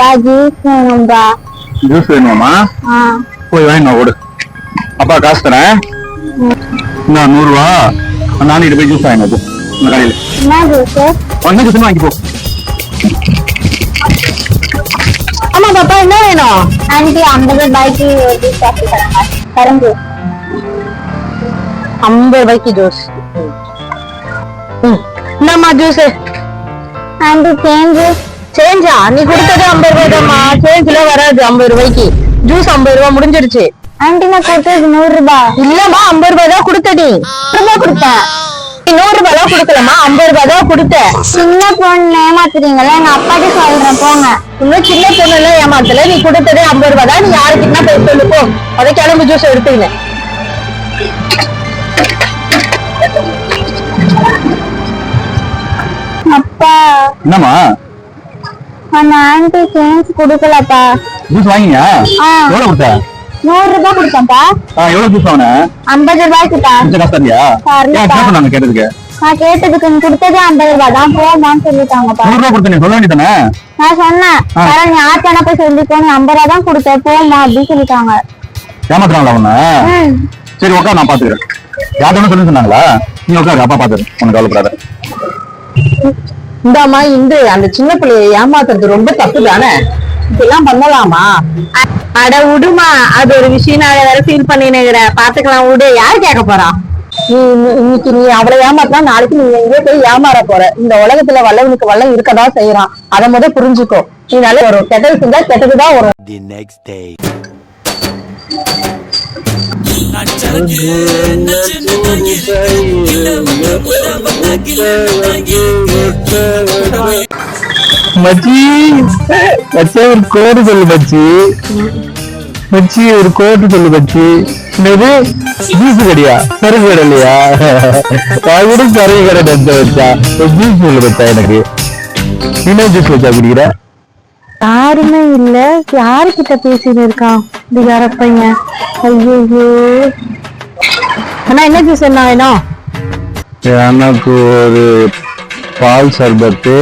அப்பா juice வேணும்பா. Juice வேணுமாமா போய் வாங்கினா ஓடு அப்பா காசு தரேன். நான் நூறுரூவா நானூறு போய் ஜூஸ் வாங்கினது இந்த கடையில். என்ன ஜூஸ்? ஜூஸ் வாங்கி போ ஆமா பாப்பா என்ன வேணும்? ஆண்டி ஐம்பது ரூபாய்க்கு ஒரு ஜூஸ் காஃபி தராங்க கரும்பு ஐம்பது ரூபாய்க்கு ஜூஸ். என்னம்மா ஜூஸ். ஆண்டி சேஞ்சு சேஞ்சா நீ கொடுத்தது ஐம்பது ரூபாய் தான்மா. சேஞ்ச்ல வராது ஐம்பது ரூபாய்க்கு. ஜூஸ் ஐம்பது ரூபாய் முடிஞ்சிருச்சு. ஆண்டி நான் கொடுத்தது நூறு ரூபாய். இல்லம்மா ஐம்பது ரூபாய் தான் கொடுத்த நீ. ரூபாய் கொடுத்தேன். நீ நூறு ரூபாய் தான் கொடுக்கலமா ஐம்பது ரூபாய் தான் கொடுத்த. சின்ன பொண்ணு ஏமாத்துறீங்களா? எங்க அப்பாட்ட சொல்றேன் போங்க. இன்னும் சின்ன பொண்ணு எல்லாம் ஏமாத்தல. நீ கொடுத்ததே ஐம்பது ரூபாய் தான். நீ யாருக்கிட்ட போய் சொல்லு போ. அதை கிளம்பு ஜூஸ் எடுத்துக்கினேன் அப்பா. என்னம்மா? அந்த ஆண்டி சேஞ்ச் கொடுக்கலப்பா. ஜூஸ் வாங்கினியா? ஆ. எவ்வளோ கொடுத்த? நூறு ரூபாய் கொடுத்தேன்ப்பா. ஆ எவ்வளோ ஜூஸ் வாங்கின? ஐம்பது ரூபாய்க்குப்பா. கொஞ்சம் காசு தரியா கேட்டதுக்கு? நான் கேட்டதுக்கு நீ கொடுத்ததே ஐம்பது ரூபாய் தான் போமான்னு சொல்லிட்டாங்கப்பா. நூறு ரூபா கொடுத்த நீ சொல்ல வேண்டியதானே? நான் சொன்னேன். பரவாயில்ல நீ ஆத்தான போய் சொல்லிக்கோ நீ ஐம்பது ரூபா தான் கொடுத்த போமா அப்படின்னு சொல்லிட்டாங்க. ஏமாத்துறாங்களா உன்ன. சரி உட்கார் நான் பாத்துக்கிறேன். யார்கிட்ட சொல்லி சொன்னாங்களா? நீ உட்காரு அப்பா பாத்துரு உனக்கு கவலைப்படாத. இந்தாம்மா இந்த அந்த சின்ன பிள்ளைய ஏமாத்துறது ரொம்ப தப்பு தானே இப்பெல்லாம் பண்ணலாமா அட விடுமா அது ஒரு விஷயம் நான் வேற ஃபீல் பண்ணினுக்கிறேன் பாத்துக்கலாம் விடு யார் கேட்க போறா நீ இன்னி- இன்னைக்கு நீ அவளை ஏமாத்தினா நாளைக்கு நீ எங்கேயோ போய் ஏமாற போற இந்த உலகத்துல வல்லவனுக்கு வல்லம் இருக்கதான் செய்யறான் அதை முத புரிஞ்சுக்கோ நீ நல்ல வரும் கெட்டது செஞ்சா கெட்டதுதான் வரும் The next day. மச்சி மச்சி ஒரு கோடு சொல்லு மச்சி. மச்சி ஒரு கோட்டு சொல்லு மச்சி. என்னது? ஜூஸ் கடையா? சரக்கு கடை இல்லையா? நான் கூட நினைச்ச வச்சா. ஒரு ஜூஸ் சொல்லு மச்சா எனக்கு. என்ன ஜூஸ் வச்சா குடிக்கிற? யாருமே இல்ல. யாருக்கிட்ட பேசிட்டு இருக்கான்? இந்த பையன்? ஐயோ அண்ணா என்ன ஜூஸ் என்ன வேணும்? எனக்கு ஒரு பால் சர்பத்து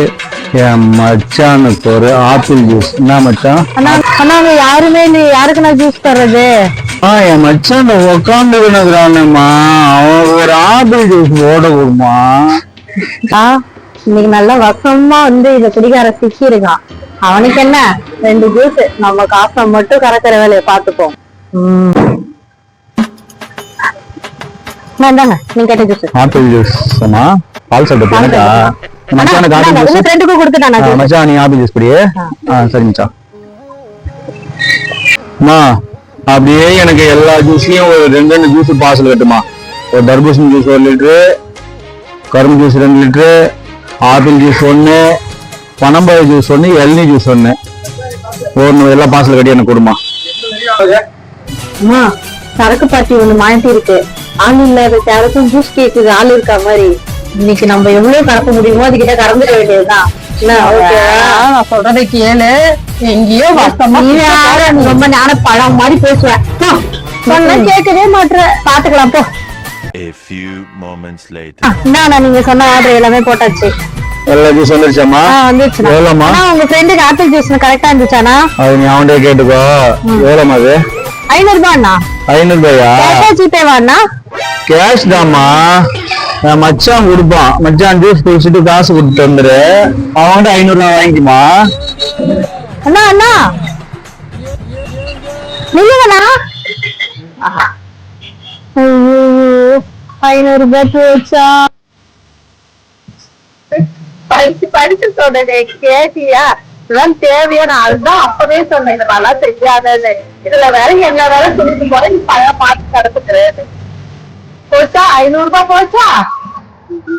என் மச்சானுக்கு ஒரு ஆப்பிள் ஜூஸ். என்ன மச்சான்? அங்க யாருமே இல்ல யாருக்கு நான் ஜூஸ் தர்றது? ஆ என் மச்சான் உட்காந்து வினக்குறானேம்மா அவன் ஒரு ஆப்பிள் ஜூஸ் ஓட கொடுமா ஆ இன்னைக்கு நல்லா வசமா வந்து இத குடிகார சிக்கி இருக்கான் அவனுக்கு என்ன? ரெண்டு ஜூஸ். நம்ம காசை மட்டும் கறக்கிற வேலையை பார்த்துப்போம். இந்தாங்க நீங்க கேட்ட ஜூஸ். ஆப்பிள் ஜூஸ் அம்மா பால் சர்பத்து எனக்கா மச்சானுக்கு ஆப்பிள் ஜூஸ்? ஃப்ரெண்டுக்கு கொடுத்துட்டானா மச்சான் நீ ஆப்பிள் ஜூஸ் குடியே. ஆ. சரி மச்சான். அம்மா அப்படியே எனக்கு எல்லா ஜூஸ்லயும் ஒரு ரெண்டு ரெண்டு ஜூஸ் பார்சல் கட்டுமா? ஒரு தர்பூசணி ஜூஸ் ஒரு லிட்டரு கரும்பு ஜூஸ் ரெண்டு லிட்டரு ஆப்பிள் ஜூஸ் ஒன்று பனம்பழ ஜூஸ் ஒன்று இளநீ ஜூஸ் ஒன்று ஒன்று எல்லாம் பார்சல் கட்டி எனக்கு கொடுமா. அம்மா சரக்கு பாட்டி ஒண்ணு மாட்டி இருக்கு ஆள் இல்லாத யாருக்கும் ஜூஸ் கேக்குது ஆள் இருக்கா மாதிரி. இன்னைக்கு நம்ம எவ்வளவு கறக்க முடியுமோ அதுகிட்ட கறந்துட வேண்டியதுதான்? நான் சொல்றதை கேளு. எங்கேயோ ரொம்ப ஞான பழம் மாதிரி பேசுவேன் சொன்னா கேட்கவே மாட்டுற பாத்துக்கலாம் போ. A few moments later. இந்தாண்ணா நீங்க சொன்ன ஆர்டர் எல்லாமே போட்டாச்சு. எல்லா ஜூஸ் அண்ணா, உங்க ஃப்ரெண்டுக்கு ஆப்பிள் ஜூஸ் கரெக்டா இருந்துச்சாண்ணா? அது நீ அவன்கிட்ட கேட்டுக்கோ. அது? ஐநூறு ரூபாய்ண்ணா ஐநூறு ரூபாயா ஜிபே வாண்ணா கேஷ் மச்சான் கொடுப்பான். மச்சான் ஜூஸ் குடிச்சிட்டு காசு கொடுத்து வந்துரு. அவன்கிட்ட ஐநூறு ரூபா வாங்கிக்குமா? அண்ணா அண்ணா. நில்லுங்கண்ணா. ஐயோ ஐநூறு ரூபாய் போச்சா? படிச்சு படிச்சு சொன்னதே கேட்டியா? இதெல்லாம் தேவையான அதுதான் அப்பவே சொன்னேன் இந்த மாதிரிலாம் இதுல வேற என்ன வேலை சொல்லிட்டு போறேன் நீ பழம் பார்த்து கிடத்துக்கிறேன்னு போச்சா ஐநூறு ரூபாய் போச்சா